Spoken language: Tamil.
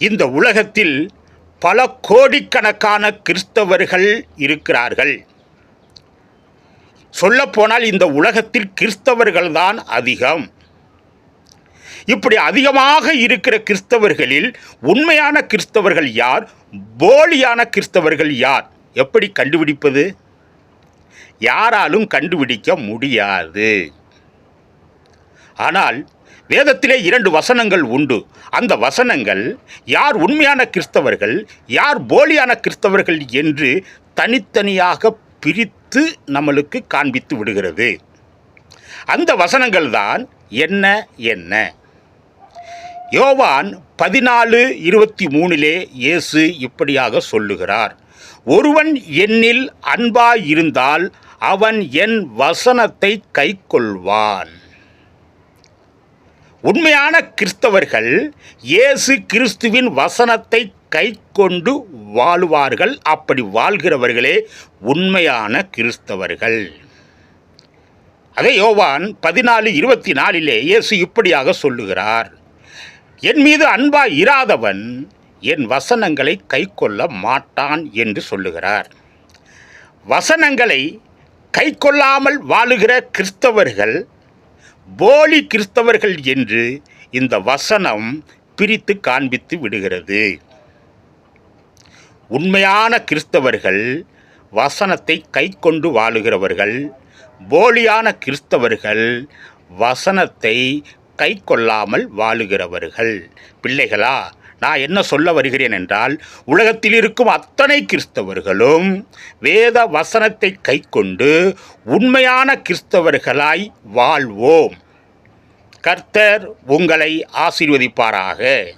இந்த உலகத்தில் பல கோடிக்கணக்கான கிறிஸ்தவர்கள் இருக்கிறார்கள். சொல்லப்போனால் இந்த உலகத்தில் கிறிஸ்தவர்கள்தான் அதிகம். இப்படி அதிகமாக இருக்கிற கிறிஸ்தவர்களில் உண்மையான கிறிஸ்தவர்கள் யார்? போலியான கிறிஸ்தவர்கள் யார்? எப்படி கண்டுபிடிப்பது? யாராலும் கண்டுபிடிக்க முடியாது. ஆனால் வேதத்திலே இரண்டு வசனங்கள் உண்டு. அந்த வசனங்கள் யார் உண்மையான கிறிஸ்தவர்கள் யார் போலியான கிறிஸ்தவர்கள் என்று தனித்தனியாக பிரித்து நம்மளுக்கு காண்பித்து விடுகிறது. அந்த வசனங்கள் தான் என்ன என்ன? யோவான் பதினாலு இருபத்தி மூணிலே இயேசு இப்படியாக சொல்லுகிறார். ஒருவன் என்னில் அன்பாயிருந்தால் அவன் என் வசனத்தை கைக்கொள்வான். உண்மையான கிறிஸ்தவர்கள் இயேசு கிறிஸ்துவின் வசனத்தை கைக்கொண்டு வாழுவார்கள். அப்படி வாழ்கிறவர்களே உண்மையான கிறிஸ்தவர்கள். அதே யோவான் பதினாலு இருபத்தி நாலிலே இயேசு இப்படியாக சொல்லுகிறார். என் மீது அன்பா இராதவன் என் வசனங்களை கைக்கொள்ள மாட்டான் என்று சொல்லுகிறார். வசனங்களை கைக்கொள்ளாமல் வாழுகிற கிறிஸ்தவர்கள் போலி கிறிஸ்தவர்கள் என்று இந்த வசனம் பிரித்து காண்பித்து விடுகிறது. உண்மையான கிறிஸ்தவர்கள் வசனத்தை கைக்கொண்டு வாழுகிறவர்கள் போலியான கிறிஸ்தவர்கள் வசனத்தை கை கொள்ளாமல் வாழுகிறவர்கள். பிள்ளைகளா நான் என்ன சொல்ல வருகிறேன் என்றால் உலகத்தில் இருக்கும் அத்தனை கிறிஸ்தவர்களும் வேத வசனத்தை கைக்கொண்டு உண்மையான கிறிஸ்தவர்களாய் வாழ்வோம். கர்த்தர் உங்களை ஆசீர்வதிப்பாராக.